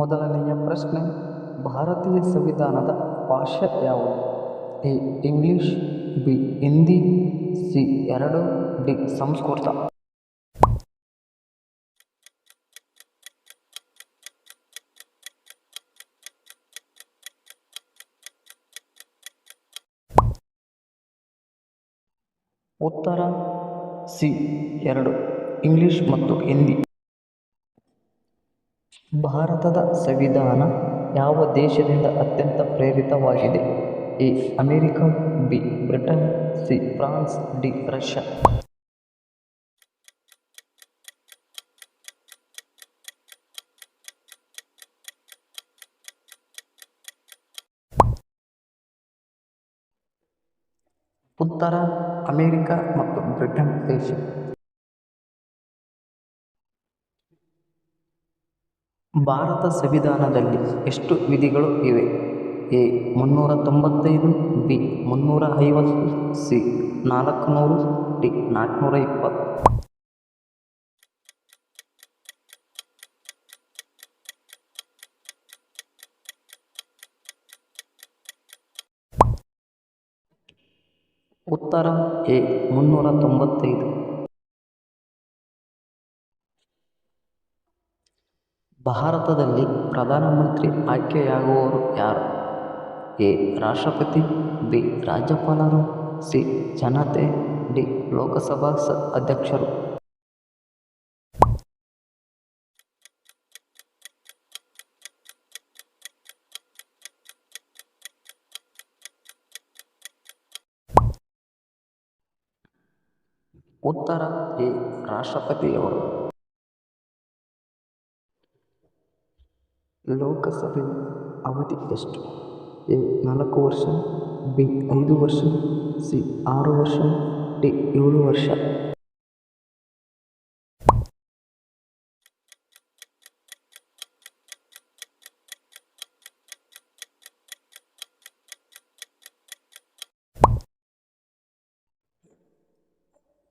ಮೊದಲನೆಯ ಪ್ರಶ್ನೆ ಭಾರತೀಯ ಸಂವಿಧಾನದ ಭಾಷೆ ಯಾವುದು? A, English, B, Hindi, C, ಎರಡು, ಡಿ, ಸಂಸ್ಕೃತ. ಉತ್ತರ, ಸಿ, ಎರಡು, ಇಂಗ್ಲಿಷ್ ಮತ್ತು ಹಿಂದಿ. ಭಾರತದ ಸಂವಿಧಾನ ಯಾವ ದೇಶದಿಂದ ಅತ್ಯಂತ ಪ್ರೇರಿತವಾಗಿದೆ? A. America, B. Britain, C. France, D. Russia. ಉತ್ತರ ಅಮೆರಿಕ ಮತ್ತು ಬ್ರಿಟನ್ ದೇಶ. ಭಾರತ ಸಂವಿಧಾನದಲ್ಲಿ ಎಷ್ಟು ವಿಧಿಗಳು ಇವೆ? ಎ ಮುನ್ನೂರ ತೊಂಬತ್ತೈದು ಬಿ ಮುನ್ನೂರ ಐವತ್ತು ಸಿ, ನಾಲ್ಕುನೂರು, ಡಿ ನಾಲ್ಕುನೂರ ಇಪ್ಪತ್ತು ಉತ್ತರ, ಎ ಮುನ್ನೂರ ತೊಂಬತ್ತೈದು ಭಾರತದಲ್ಲಿ ಪ್ರಧಾನಮಂತ್ರಿ ಆಯ್ಕೆಯಾಗುವವರು ಯಾರು? ಎ. ರಾಷ್ಟ್ರಪತಿ, ಬಿ. ರಾಜ್ಯಪಾಲರು, ಸಿ. ಜನತೆ, ಡಿ. ಲೋಕಸಭಾ ಸ ಅಧ್ಯಕ್ಷರು. ಉತ್ತರ, ಎ. ರಾಷ್ಟ್ರಪತಿಯವರು. ಲೋಕಸಭೆಯ ಅವಧಿ ಎಷ್ಟು? ಎ, ನಾಲ್ಕು ವರ್ಷ, ಬಿ, ಐದು ವರ್ಷ, ಸಿ, ಆರು ವರ್ಷ, ಡಿ, ಏಳು ವರ್ಷ.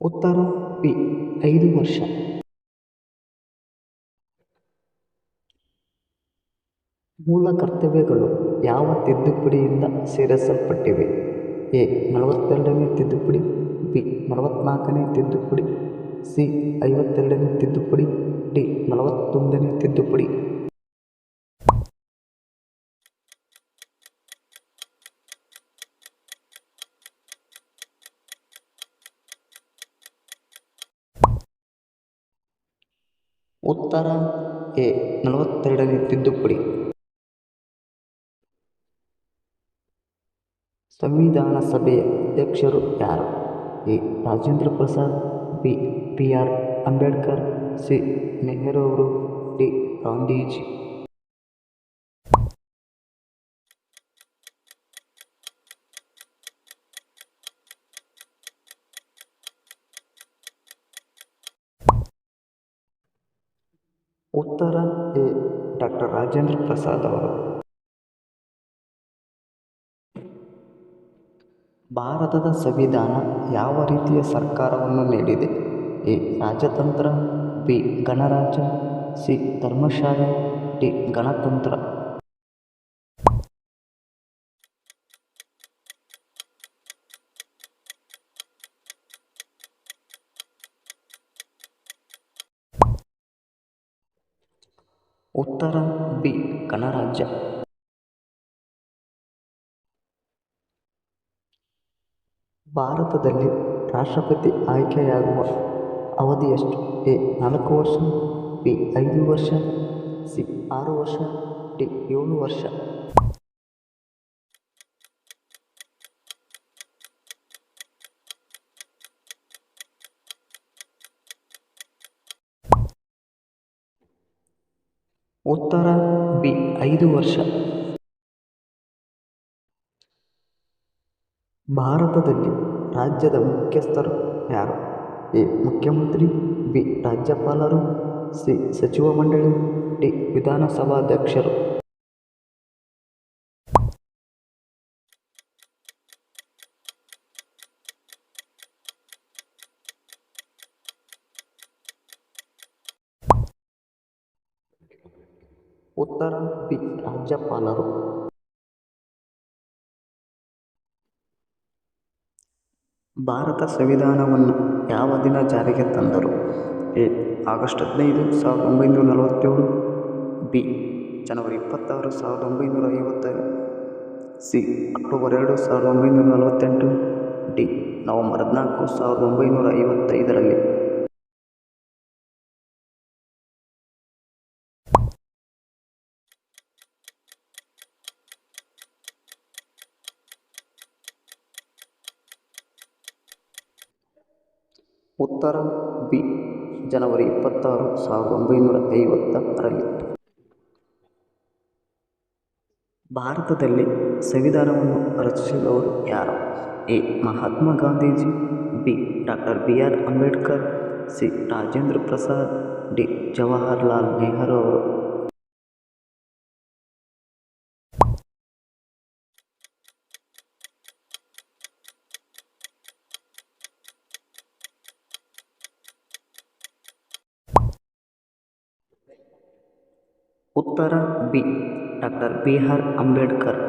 ಉತ್ತರ, ಬಿ, ಐದು ವರ್ಷ. ಮೂಲ ಕರ್ತವ್ಯಗಳು ಯಾವ ತಿದ್ದುಪಡಿಯಿಂದ ಸೇರಿಸಲ್ಪಟ್ಟಿವೆ? ಎ, ನಲವತ್ತೆರಡನೇ ತಿದ್ದುಪಡಿ, ಬಿ, ನಲವತ್ನಾಲ್ಕನೇ ತಿದ್ದುಪಡಿ, ಸಿ, ಐವತ್ತೆರಡನೇ ತಿದ್ದುಪಡಿ, ಡಿ, ನಲವತ್ತೊಂದನೇ ತಿದ್ದುಪಡಿ. ಉತ್ತರ, ಎ, ನಲವತ್ತೆರಡನೇ ತಿದ್ದುಪಡಿ. ಸಂವಿಧಾನ ಸಭೆಯ ಅಧ್ಯಕ್ಷರು ಯಾರು? A. Rajendra Prasad, B. P R Ambedkar, C. Nehru ಅವರು, ಡಿ. ಗಾಂಧೀಜಿ. ಉತ್ತರ ಎ. ಡಾಕ್ಟರ್ ರಾಜೇಂದ್ರ ಪ್ರಸಾದ್ ಅವರು. ಭಾರತದ ಸಂವಿಧಾನ ಯಾವ ರೀತಿಯ ಸರ್ಕಾರವನ್ನು ನೀಡಿದೆ? ಎ. ರಾಜತಂತ್ರ, ಬಿ. ಗಣರಾಜ್ಯ, ಸಿ. ಧರ್ಮಶಾಲೆ, ಡಿ. ಗಣತಂತ್ರ. ಉತ್ತರ ಭಾರತದಲ್ಲಿ ರಾಷ್ಟ್ರಪತಿ ಆಯ್ಕೆಯಾಗುವ ಅವಧಿ ಎಷ್ಟು ಎ ನಾಲ್ಕು ವರ್ಷ, ಬಿ ಐದು ವರ್ಷ, ಸಿ ಆರು ವರ್ಷ, ಡಿ ಏಳು ವರ್ಷ. ಉತ್ತರ, ಬಿ ಐದು ವರ್ಷ. ಭಾರತದಲ್ಲಿ ರಾಜ್ಯದ ಮುಖ್ಯಸ್ಥರು ಯಾರು ಎ ಮುಖ್ಯಮಂತ್ರಿ ಬಿ ರಾಜ್ಯಪಾಲರು ಸಿ ಸಚಿವ ಮಂಡಳಿ ಡಿ ವಿಧಾನಸಭಾಧ್ಯಕ್ಷರು ಉತ್ತರ ಬಿ ರಾಜ್ಯಪಾಲರು ಭಾರತ ಸಂವಿಧಾನವನ್ನು ಯಾವ ದಿನ ಜಾರಿಗೆ ತಂದರು? ಎ. ಆಗಸ್ಟ್ ಹದಿನೈದು, ಸಾವಿರದ ಒಂಬೈನೂರ ನಲವತ್ತೇಳು. ಬಿ. ಜನವರಿ ಇಪ್ಪತ್ತಾರು, ಸಾವಿರದ ಒಂಬೈನೂರ ಐವತ್ತಾರು ಸಿ. ಅಕ್ಟೋಬರ್ ಎರಡು, ಸಾವಿರದ ಒಂಬೈನೂರ ನಲವತ್ತೆಂಟು. ಡಿ. ನವಂಬರ್ ಹದಿನಾಲ್ಕು, ಸಾವಿರದ ಒಂಬೈನೂರ ಐವತ್ತೈದರಲ್ಲಿ ಉತ್ತರ ಬಿ ಜನವರಿ ಇಪ್ಪತ್ತಾರು, ಸಾವಿರದ ಒಂಬೈನೂರ ಐವತ್ತರಲ್ಲಿ. ಭಾರತದಲ್ಲಿ ಸಂವಿಧಾನವನ್ನು ರಚಿಸಿದವರು ಯಾರು? A. Mahatma Gandhiji, B. Doctor B. R. Ambedkar, C. Rajendra Prasad, D. Jawaharlal Nehru ಅವರು. ಉತ್ತರ B, doctor B R Ambedkar.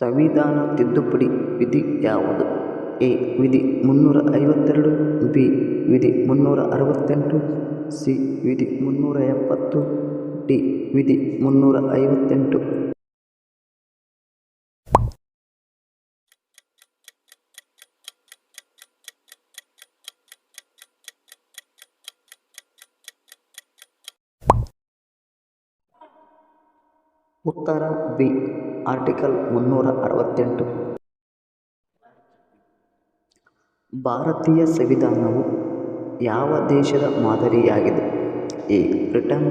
ಸಂವಿಧಾನ ತಿದ್ದುಪಡಿ ವಿಧಿ ಯಾವುದು? ಎ, ವಿಧಿ ಮುನ್ನೂರ ಐವತ್ತೆರಡು, ಬಿ, ವಿಧಿ ಮುನ್ನೂರ ಅರವತ್ತೆಂಟು, ಸಿ, ವಿಧಿ ಮುನ್ನೂರ ಎಪ್ಪತ್ತು, ಡಿ, ವಿಧಿ ಮುನ್ನೂರ ಐವತ್ತೆಂಟು. ಉತ್ತರ ಬಿ, ಆರ್ಟಿಕಲ್ ಮುನ್ನೂರ ಅರವತ್ತೆಂಟು. ಭಾರತೀಯ ಸಂವಿಧಾನವು ಯಾವ ದೇಶದ ಮಾದರಿಯಾಗಿದೆ? A, Britain,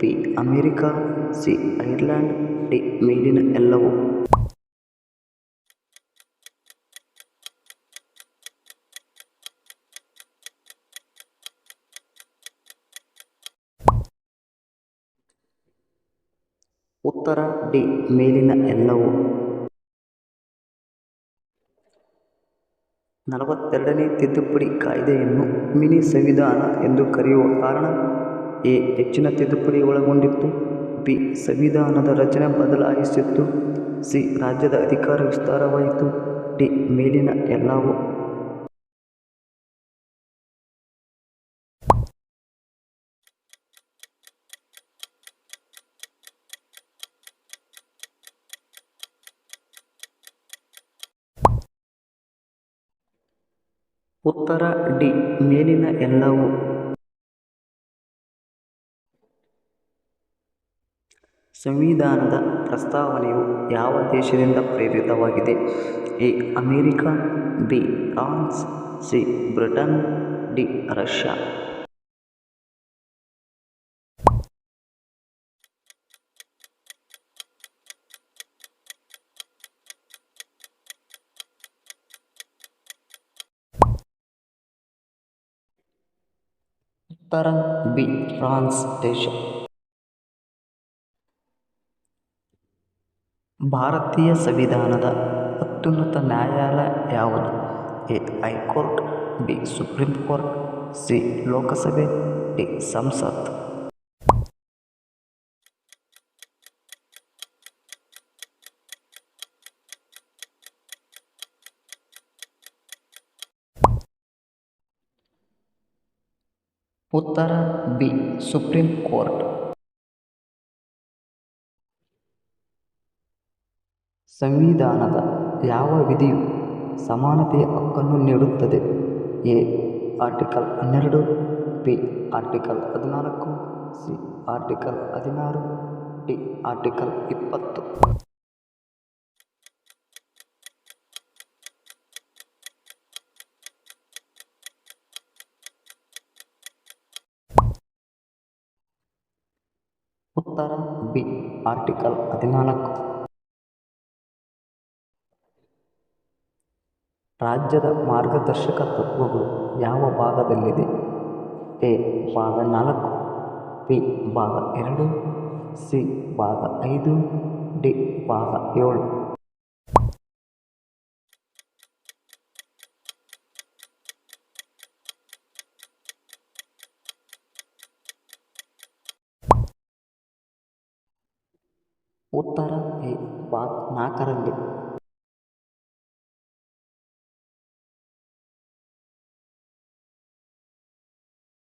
B, America, C Ireland D, ಮೇಲಿನ ಎಲ್ಲವೂ. ಉತ್ತರ ಡಿ, ಮೇಲಿನ ಎಲ್ಲವೂ. ನಲವತ್ತೆರಡನೇ ತಿದ್ದುಪಡಿ ಕಾಯ್ದೆಯನ್ನು ಮಿನಿ ಸಂವಿಧಾನ ಎಂದು ಕರೆಯುವ ಕಾರಣ ಎ, ಹೆಚ್ಚಿನ ತಿದ್ದುಪಡಿ ಒಳಗೊಂಡಿತ್ತು. ಬಿ, ಸಂವಿಧಾನದ ರಚನೆ ಬದಲಾಯಿಸಿತ್ತು. ಸಿ, ರಾಜ್ಯದ ಅಧಿಕಾರ ವಿಸ್ತಾರವಾಯಿತು. ಡಿ, ಮೇಲಿನ ಎಲ್ಲವೂ. ಉತ್ತರ ಡಿ, ಮೇಲಿನ ಎಲ್ಲವೂ. ಸಂವಿಧಾನದ ಪ್ರಸ್ತಾವನೆಯು ಯಾವ ದೇಶದಿಂದ ಪ್ರೇರಿತವಾಗಿದೆ? A, America, B, France, C, Britain, D, Russia. ಉತ್ತರ ಬಿ, ಫ್ರಾನ್ಸ್ ದೇಶ. ಭಾರತೀಯ ಸಂವಿಧಾನದ ಅತ್ಯುನ್ನತ ನ್ಯಾಯಾಲಯ ಯಾವುದು? A, high court, B, supreme court, C, Lok Sabha, D, ಸಂಸತ್. ಉತ್ತರ ಬಿ, ಸುಪ್ರೀಂ ಕೋರ್ಟ್. ಸಂವಿಧಾನದ ಯಾವ ವಿಧಿಯು ಸಮಾನತೆಯ ಹಕ್ಕನ್ನು ನೀಡುತ್ತದೆ? ಎ, ಆರ್ಟಿಕಲ್ ಹನ್ನೆರಡು, ಬಿ, ಆರ್ಟಿಕಲ್ ಹದಿನಾಲ್ಕು, ಸಿ, ಆರ್ಟಿಕಲ್ ಹದಿನಾರು, ಡಿ, ಆರ್ಟಿಕಲ್ ಇಪ್ಪತ್ತು. ಉತ್ತರ ಬಿ ಆರ್ಟಿಕಲ್ ಹದಿನಾಲ್ಕು. ರಾಜ್ಯದ ಮಾರ್ಗದರ್ಶಕ ತತ್ವಗಳು ಯಾವ ಭಾಗದಲ್ಲಿದೆ? ಎ ಭಾಗ ನಾಲ್ಕು, ಬಿ ಭಾಗ ಎರಡು, ಸಿ ಭಾಗ ಐದು, ಡಿ ಭಾಗ ಏಳು. ಉತ್ತರ ನಾಲ್ಕರಲ್ಲಿ